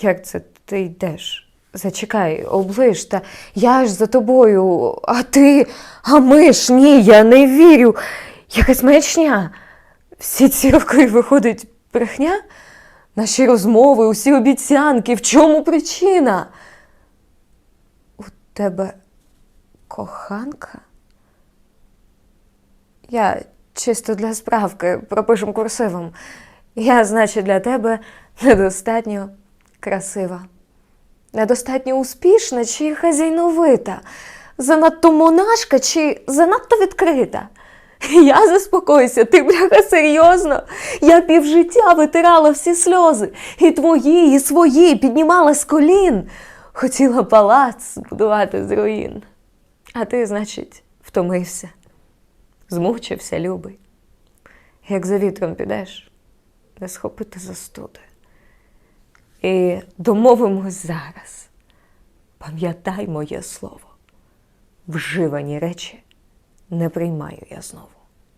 Як це ти йдеш? Зачекай, оближ, та я ж за тобою, а ти, а ми ж ні, я не вірю. Якась маячня. Всі ці роки виходить брехня? Наші розмови, усі обіцянки, в чому причина? У тебе коханка? Я чисто для справки пропишем курсивом. Я, значить, для тебе недостатньо красива, недостатньо успішна чи хазяйновита, занадто монашка чи занадто відкрита. Я заспокойся, ти бляха серйозно. Я півжиття витирала всі сльози, і твої, і свої піднімала з колін. Хотіла палац збудувати з руїн. А ти, значить, втомився, змучився, любий. Як за вітром підеш, не схопити застуди. І домовимось зараз. Пам'ятай моє слово. Вживані речі не приймаю я знову.